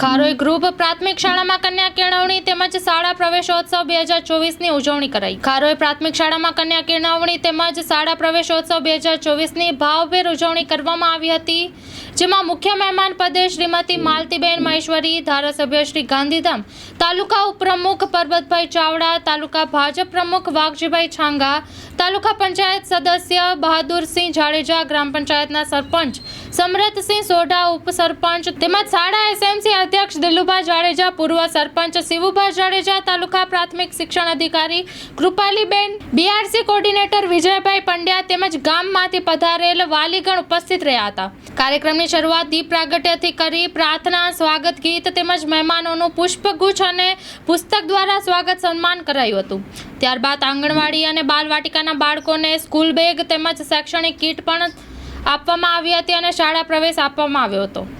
Kharoi group પ્રાથમિક શાળામાં કન્યા કેળવણી તેમજ શાળા પ્રવેશોત્સવ બે હજાર ચોવીસની ઉજવણી કરાઈ. ખારોઈ પ્રાથમિક શાળામાં કન્યા કેળવણી તેમજ શાળા પ્રવેશોત્સવ બે હજાર ચોવીસની ભાવભેર ઉજવણી કરવામાં આવી હતી, જેમાં મુખ્ય મહેમાન પદે શ્રીમતી માલતીબેન મહેશ્વરી, ધારાસભ્ય શ્રી ગાંધીધામ, તાલુકા ઉપપ્રમુખ પરબતભાઈ ચાવડા, તાલુકા ભાજપ પ્રમુખ વાઘજીભાઈ છાંગા, તાલુકા પંચાયત સદસ્ય બહાદુરસિંહ જાડેજા, ગ્રામ પંચાયતના સરપંચ સમરથસિંહ સોઢા, ઉપસરપંચ તેમજ શાળા એસએમસી અધ્યક્ષ જાડેજા, પૂર્વ સરપંચ શિવુભા જાડેજા, તાલુકા પ્રાથમિક શિક્ષણ અધિકારી કૃપાલીબેન બીઆરસી કોર્ડિનેટર વિજયભાઈ પંડ્યા તેમજ ગામમાંથી પધારેલ વાલીગણ ઉપસ્થિત રહ્યા હતા. કાર્યક્રમની શરૂઆત દીપ પ્રાગટ્યથી કરી પ્રાર્થના, સ્વાગત ગીત તેમજ મહેમાનોનું પુષ્પગુચ્છ અને પુસ્તક દ્વારા સ્વાગત સન્માન કરાયું હતું. ત્યારબાદ આંગણવાડી અને બાલવાટિકાના બાળકોને સ્કૂલ બેગ તેમજ શૈક્ષણિક કીટ પણ આપવામાં આવી હતી અને શાળા પ્રવેશ આપવામાં આવ્યો હતો.